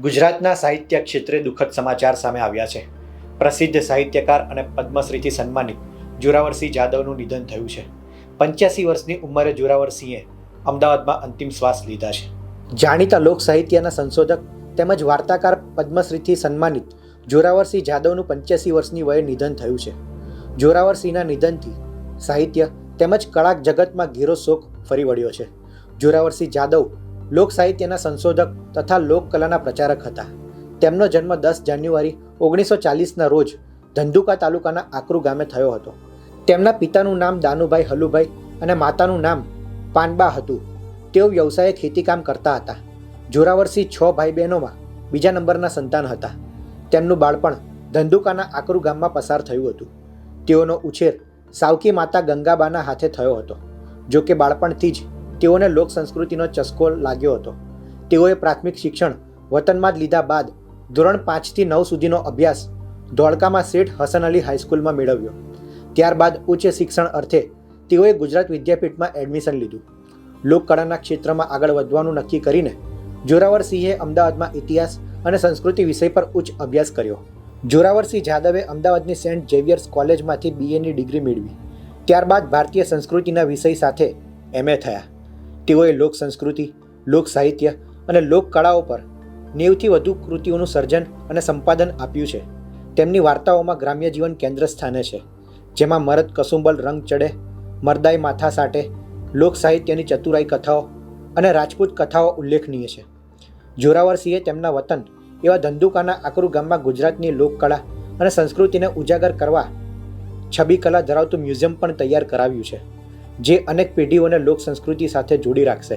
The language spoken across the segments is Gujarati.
ગુજરાતના સાહિત્ય ક્ષેત્રે દુઃખદ સમાચાર સામે આવ્યા છે. પ્રસિદ્ધ સાહિત્યકાર અને પદ્મશ્રીથી સન્માનિત જોરાવરસિંહ જાદવનું નિધન થયું છે. પંચ્યાસી વર્ષની ઉંમરે જોરાવરસિંહે અમદાવાદમાં અંતિમ શ્વાસ લીધા છે. જાણીતા લોક સાહિત્યના સંશોધક તેમજ વાર્તાકાર પદ્મશ્રીથી સન્માનિત જોરાવરસિંહ જાદવનું પંચ્યાસી વર્ષની વયે નિધન થયું છે. જોરાવરસિંહના નિધનથી સાહિત્ય તેમજ કળા જગતમાં ઘેરો શોક ફરી વળ્યો છે. જોરાવરસિંહ જાદવ લોક સાહિત્યના સંશોધક તથા લોકકલાના પ્રચારક હતા. તેમનો જન્મ દસ જાન્યુઆરી ઓગણીસો ચાલીસના રોજ ધંધુકા તાલુકાના આકરુ ગામે થયો હતો. તેમના પિતાનું નામ દાનુભાઈ હલુભાઈ અને માતાનું નામ પાનબા હતું. તેઓ વ્યવસાયે ખેતીકામ કરતા હતા. જોરાવરસિંહ છ ભાઈ બહેનોમાં બીજા નંબરના સંતાન હતા. તેમનું બાળપણ ધંધુકાના આકરુ ગામમાં પસાર થયું હતું. તેઓનો ઉછેર સાવકી માતા ગંગાબાના હાથે થયો હતો. જો કે બાળપણથી જ તેઓને લોક સંસ્કૃતિનો ચસ્કો લાગ્યો હતો. તેઓએ પ્રાથમિક શિક્ષણ વતનમાં જ લીધા બાદ ધોરણ પાંચથી નવ સુધીનો અભ્યાસ ધોળકામાં શેઠ હસન અલી હાઈસ્કૂલમાં મેળવ્યો. ત્યારબાદ ઉચ્ચ શિક્ષણ અર્થે તેઓએ ગુજરાત વિદ્યાપીઠમાં એડમિશન લીધું. લોકકળાના ક્ષેત્રમાં આગળ વધવાનું નક્કી કરીને જોરાવરસિંહે અમદાવાદમાં ઇતિહાસ અને સંસ્કૃતિ વિષય પર ઉચ્ચ અભ્યાસ કર્યો. જોરાવરસિંહ જાદવે અમદાવાદની સેન્ટ ઝેવિયર્સ કોલેજમાંથી બીએની ડિગ્રી મેળવી. ત્યારબાદ ભારતીય સંસ્કૃતિના વિષય સાથે એમએ થયા. તેઓએ લોક સંસ્કૃતિ, લોક સાહિત્ય અને લોક કળાઓ પર નેવથી વધુ કૃતિઓનું સર્જન અને સંપાદન આપ્યું છે. તેમની વાર્તાઓમાં ગ્રામ્ય જીવન કેન્દ્ર સ્થાને છે, જેમાં મરદ કસુંબલ રંગ ચડે, મરદાઈ માથા સાટે, લોક સાહિત્યની ચતુરાઈ કથાઓ અને રાજપૂત કથાઓ ઉલ્લેખનીય છે. જોરાવરસિંહે તેમના વતન એવા ધંધુકાના આકરુ ગામમાં ગુજરાતની લોકકળા અને સંસ્કૃતિને ઉજાગર કરવા છબી કલા ધરાવતું મ્યુઝિયમ પણ તૈયાર કરાવ્યું છે. જે અનેક પેઢીઓને લોક સંસ્કૃતિ સાથે જોડી રાખશે.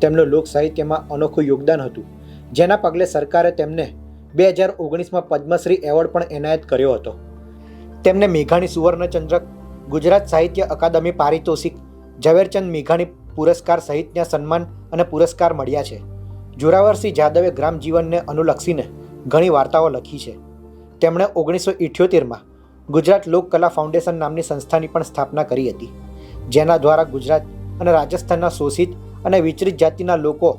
તેમનું લોક સાહિત્યમાં અનોખું યોગદાન હતું. જેના પગલે સરકારે તેમને બે હજાર ઓગણીસમાં પદ્મશ્રી એવોર્ડ પણ એનાયત કર્યો હતો. તેમને મેઘાણી સુવર્ણચંદ્રક, ગુજરાત સાહિત્ય અકાદમી પારિતોષિક, ઝવેરચંદ મેઘાણી પુરસ્કાર સહિતના સન્માન અને પુરસ્કાર મળ્યા છે. જોરાવરસિંહ જાદવે ગ્રામ જીવનને અનુલક્ષીને ઘણી વાર્તાઓ લખી છે. તેમણે ઓગણીસો ઇઠ્યોતેરમાં ગુજરાત લોકકલા ફાઉન્ડેશન નામની સંસ્થાની પણ સ્થાપના કરી હતી. જેના દ્વારા ગુજરાત અને રાજસ્થાનના શોષિત અને વિચરિત જાતિના લોકો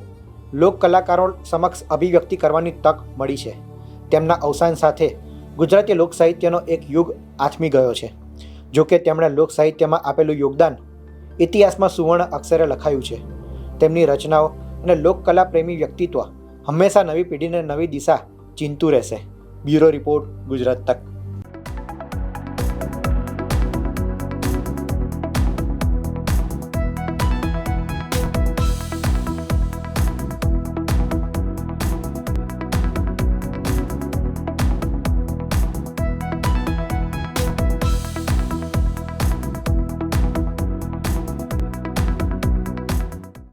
લોક કલાકારો સમક્ષ અભિવ્યક્તિ કરવાની તક મળી છે. તેમના અવસાન સાથે ગુજરાતી લોક સાહિત્યનો એક યુગ આથમી ગયો છે. જોકે તેમણે લોક સાહિત્યમાં આપેલું યોગદાન ઇતિહાસમાં સુવર્ણ અક્ષરે લખાયું છે. તેમની રચનાઓ અને લોકકલા પ્રેમી વ્યક્તિત્વ હંમેશા નવી પેઢીને નવી દિશા ચિંતું રહેશે. બ્યુરો રિપોર્ટ ગુજરાત તક.